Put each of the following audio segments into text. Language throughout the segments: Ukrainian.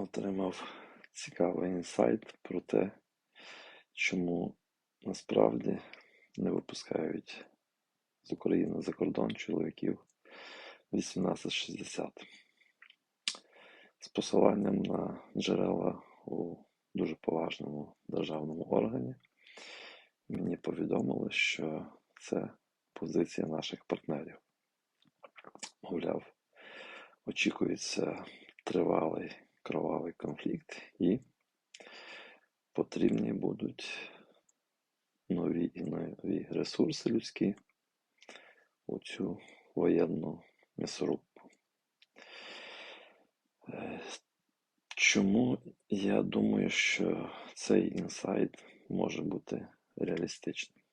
отримав цікавий інсайт про те, чому насправді не випускають з України за кордон чоловіків 1860. З посиланням на джерела у дуже поважному державному органі мені повідомили, що це позиція наших партнерів. Мовляв, очікується тривалий кровавий конфлікт і потрібні будуть нові і нові ресурси людські у цю воєнну м'ясорубку. Е, Чому я думаю, що цей інсайт може бути реалістичним?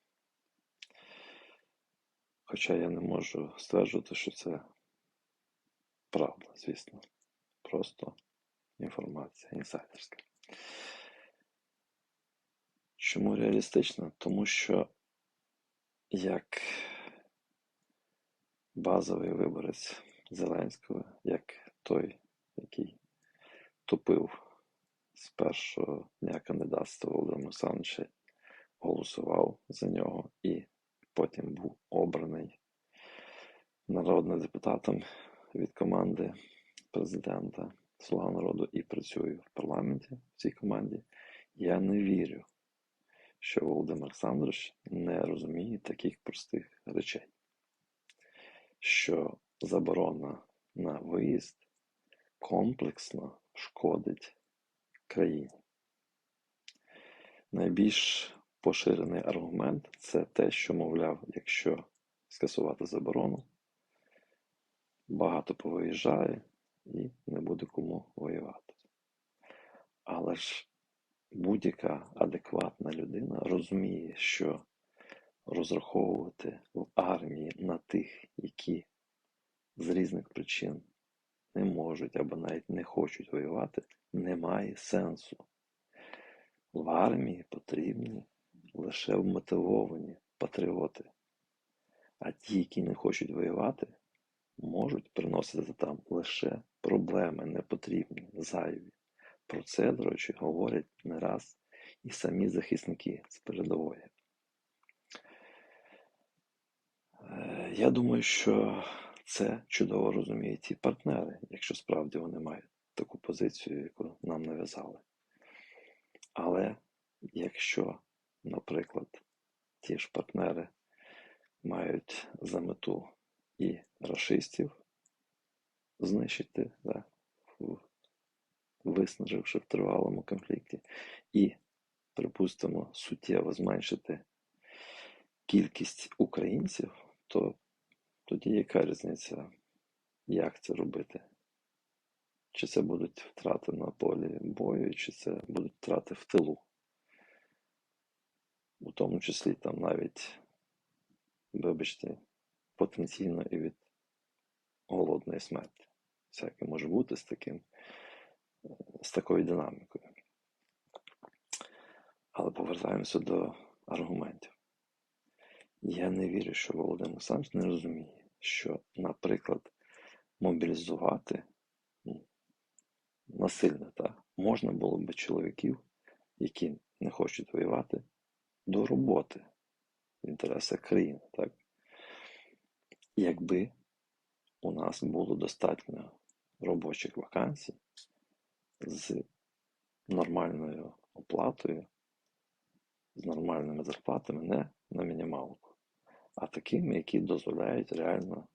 Хоча я не можу стверджувати, що це правда, звісно. Просто інформація інсайдерська. Чому реалістично? Тому що як базовий виборець Зеленського, як той, який тупив з першого дня кандидатства Володимира Олександровича, голосував за нього і потім був обраний народним депутатом від команди президента Слуга народу і працюю в парламенті в цій команді. Я не вірю, що Володимир Олександрович не розуміє таких простих речей, що заборона на виїзд комплексно шкодить країні. Найбільш поширений аргумент це те, що, мовляв, якщо скасувати заборону, багато повиїжджає і не буде кому воювати. Але ж будь-яка адекватна людина розуміє, що розраховувати в армії на тих, які з різних причин не можуть або навіть не хочуть воювати, немає сенсу. В армії потрібні лише вмотивовані патріоти. А ті, які не хочуть воювати, можуть приносити там лише проблеми непотрібні, зайві. Про це, до речі, говорять не раз і самі захисники з передової. Е, я думаю, що це чудово розуміють і партнери, якщо справді вони мають таку позицію, яку нам нав'язали. Але якщо, наприклад, ті ж партнери мають за мету і расистів знищити, да, виснаживши в тривалому конфлікті, і, припустимо, суттєво зменшити кількість українців, то тоді яка різниця, як це робити? Чи це будуть втрати на полі бою, чи це будуть втрати в тилу? У тому числі там навіть, вибачте, потенційно і від голодної смерті. Всяке може бути з таким, з такою динамікою. Але повертаємося до аргументів. Я не вірю, що Володимир Олександрович не розуміє, що, наприклад, мобілізувати ну, насильно так, можна було б чоловіків, які не хочуть воювати, до роботи в інтересах країни. Так? Якби у нас було достатньо робочих вакансій з нормальною оплатою, з нормальними зарплатами, не на мінімалку, а такими, які дозволяють реально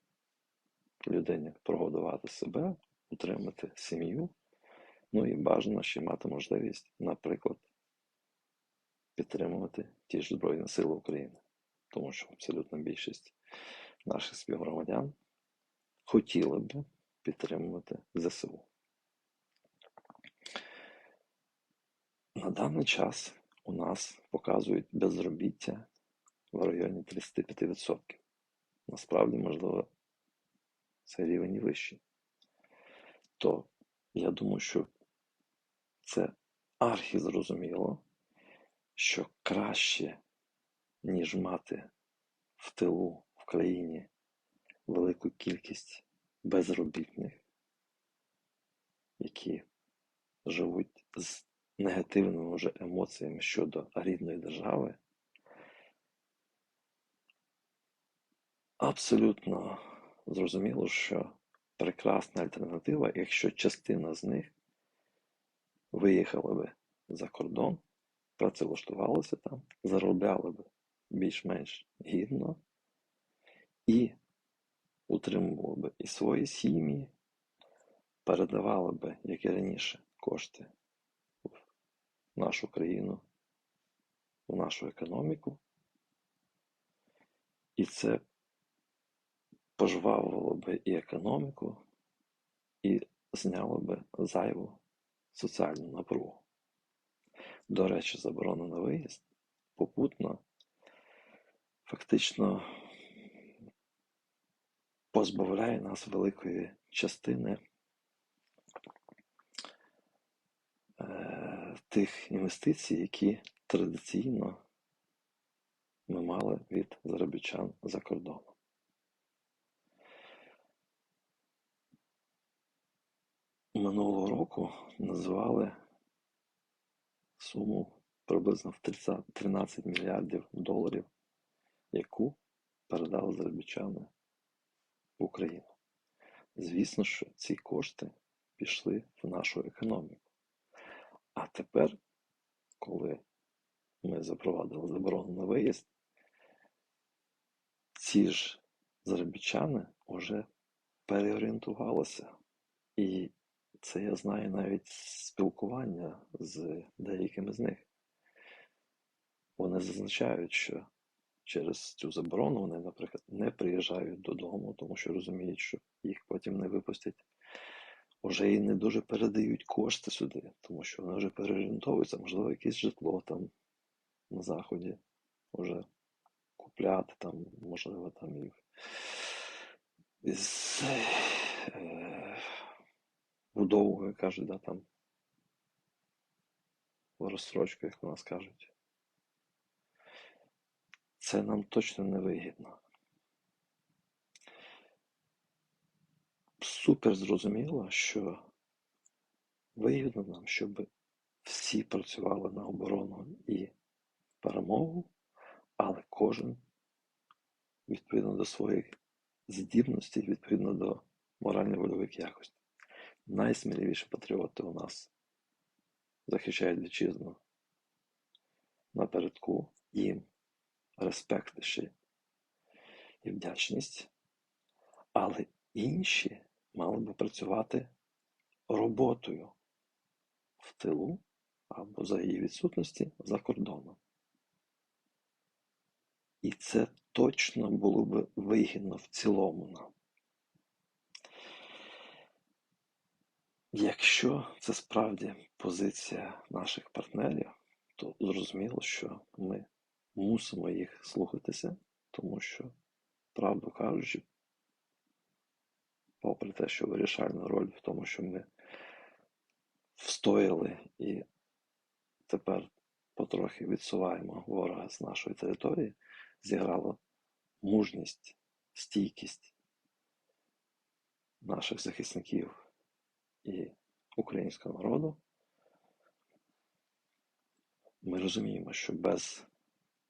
людині прогодувати себе, утримати сім'ю, ну і бажано ще мати можливість, наприклад, підтримувати ті ж Збройні Сили України. Тому що абсолютна більшість наших співгромадян хотіли б підтримувати ЗСУ. На даний час у нас показують безробіття в районі 35%. Насправді, можливо, цей рівень вищий. То я думаю, що це архізрозуміло, що краще, ніж мати в тилу в країні велику кількість безробітних, які живуть з негативними вже емоціями щодо рідної держави, абсолютно зрозуміло, що прекрасна альтернатива, якщо частина з них виїхала би за кордон, працевлаштувалися там, заробляли би більш-менш гідно і утримували би і свої сім'ї, передавали би, як і раніше, кошти в нашу країну, в нашу економіку. І це пожвавило би і економіку, і зняло би зайву соціальну напругу. До речі, заборона на виїзд попутно фактично позбавляє нас великої частини е, тих інвестицій, які традиційно ми мали від заробітчан за кордоном. Минулого року називали суму приблизно в 30, 13 мільярдів доларів, яку передали заробітчани в Україну. Звісно, що ці кошти пішли в нашу економіку. А тепер, коли ми запровадили заборону на виїзд, ці ж заробітчани вже переорієнтувалися. І це я знаю навіть спілкування з деякими з них. Вони зазначають, що через цю заборону вони, наприклад, не приїжджають додому, тому що розуміють, що їх потім не випустять. Уже і не дуже передають кошти сюди, тому що вони вже переорієнтовуються, можливо, якесь житло там на заході вже купляти, там, можливо, там і з е, як кажуть, да, там розстрочку, як у нас кажуть. Це нам точно не вигідно. Супер зрозуміло, що вигідно нам, щоб всі працювали на оборону і перемогу, але кожен відповідно до своїх здібностей, відповідно до морально-вольових якостей. Найсміливіші патріоти у нас захищають вітчизну напередку, їм респект ще і вдячність, але інші мали би працювати роботою в тилу або за її відсутності за кордоном. І це точно було б вигідно в цілому нам. Якщо це справді позиція наших партнерів, то зрозуміло, що ми мусимо їх слухатися, тому що, правду кажучи, попри те, що вирішальна роль в тому, що ми встояли і тепер потрохи відсуваємо ворога з нашої території, зіграла мужність, стійкість наших захисників і українського народу. Ми розуміємо, що без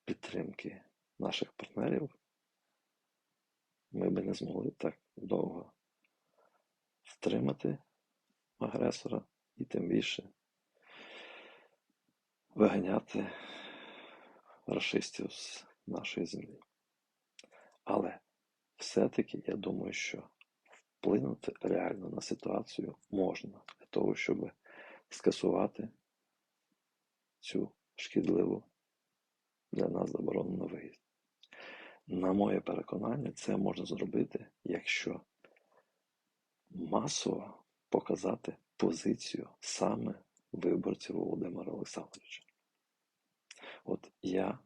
підтримки наших партнерів ми би не змогли так довго втримати агресора і тим більше виганяти расистів з нашої землі. Але все-таки я думаю, що вплинути реально на ситуацію можна для того, щоб скасувати цю шкідливу для нас заборону на виїзд. На моє переконання, це можна зробити, якщо масово показати позицію саме виборців Володимира Олександровича. От я,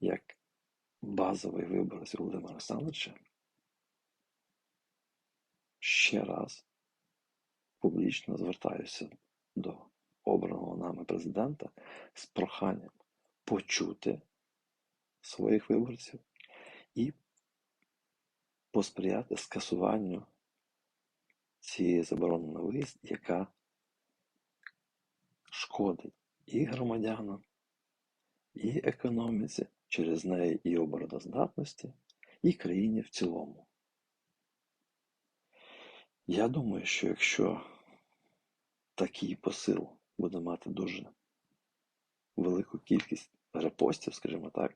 як базовий виборець Володимира Олександровича, ще раз публічно звертаюся до обраного нами президента з проханням почути своїх виборців і посприяти скасуванню цієї заборони на виїзд, яка шкодить і громадянам, і економіці, через неї і обороноздатності, і країні в цілому. Я думаю, що якщо такий посил буде мати дуже велику кількість репостів, скажімо так,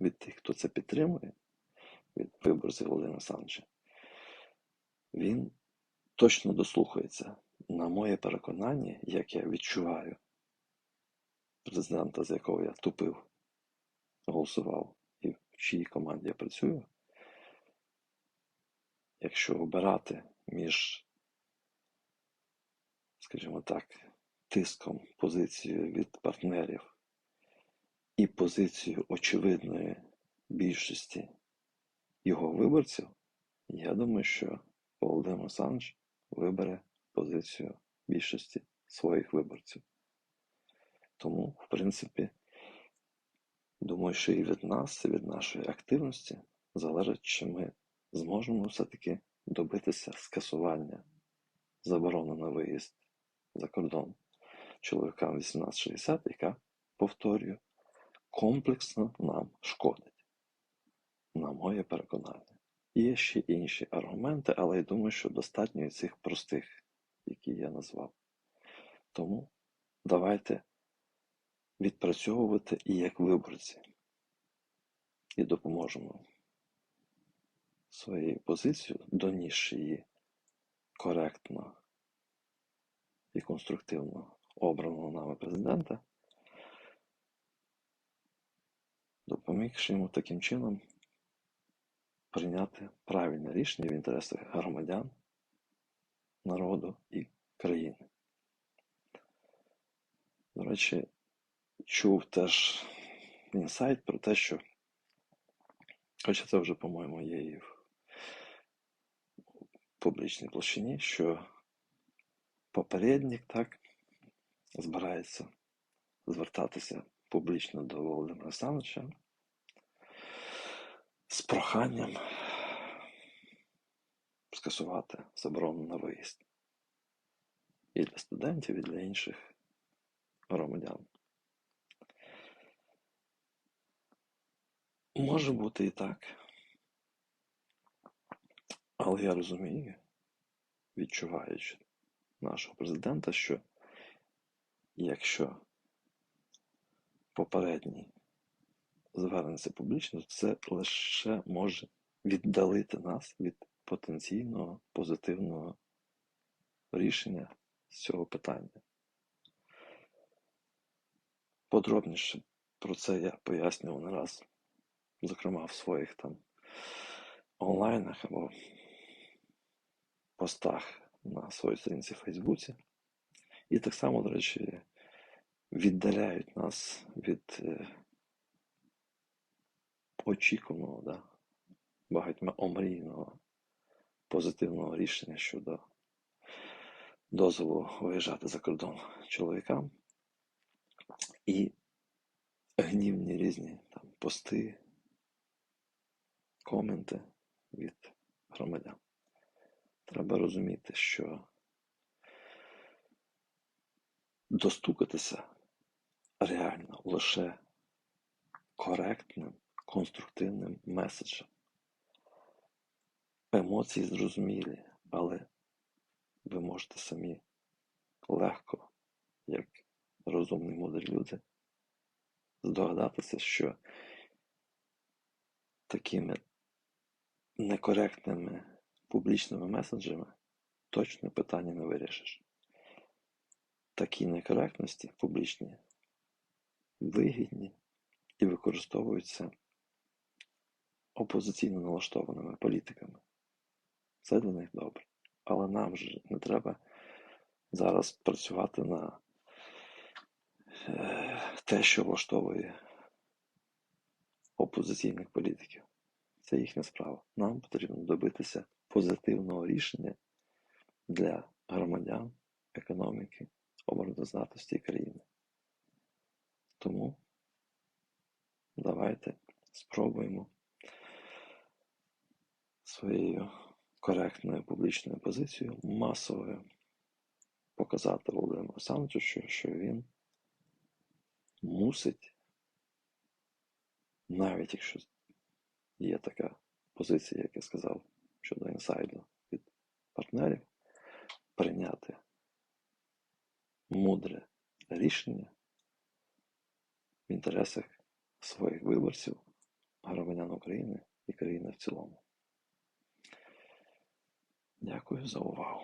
від тих, хто це підтримує, від виборців Володимира Олександровича, він точно дослухається на моє переконання, як я відчуваю президента, з якого я тупив, голосував і в чиїй команді я працюю. Якщо обирати між, скажімо так, тиском позицією від партнерів і позицією очевидної більшості його виборців, я думаю, що Володимир Олександрович вибере позицію більшості своїх виборців. Тому, в принципі, думаю, що і від нас, і від нашої активності залежить, чи ми зможемо все-таки добитися скасування заборони на виїзд за кордон чоловікам 1860, яка, повторюю, комплексно нам шкодить. На моє переконання. Є ще інші аргументи, але я думаю, що достатньо і цих простих, які я назвав. Тому давайте відпрацьовувати і як виборці, і допоможемо своєю позицією, донісши її коректно і конструктивно обраного нами президента, допомігши йому таким чином прийняти правильне рішення в інтересах громадян, народу і країни. До речі, чув теж інсайт про те, що, хоча це вже, по-моєму, є і в публічній площині, що попередник так збирається звертатися публічно до Володимира Олександровича з проханням скасувати заборону на виїзд і для студентів, і для інших громадян. Може бути і так. Але я розумію, відчуваючи нашого президента, що якщо попередній звернеться публічно, це лише може віддалити нас від потенційного позитивного рішення з цього питання. Подробніше про це я пояснював не раз, зокрема в своїх там онлайнах або постах на своїй сторінці в Фейсбуці. І так само, до речі, віддаляють нас від е, очікуваного, да, багатьма омрійного позитивного рішення щодо дозволу виїжджати за кордон чоловікам. І гнівні різні там пости, коменти від громадян. Треба розуміти, що достукатися реально лише коректним, конструктивним меседжем. Емоції зрозумілі, але ви можете самі легко, як розумні мудрі люди, здогадатися, що такими некоректними публічними меседжами точно питання не вирішиш. Такі некоректності публічні вигідні і використовуються опозиційно налаштованими політиками. Це для них добре. Але нам же не треба зараз працювати на е, те, що влаштовує опозиційних політиків. Це їхня справа. Нам потрібно добитися позитивного рішення для громадян, економіки, обороноздатності країни. Тому давайте спробуємо своєю коректною публічною позицією, масовою показати Володимиру Олександровичу, що, він мусить, навіть якщо є така позиція, як я сказав, щодо інсайду від партнерів, прийняти мудре рішення в інтересах своїх виборців, громадян України і країни в цілому. Дякую за увагу.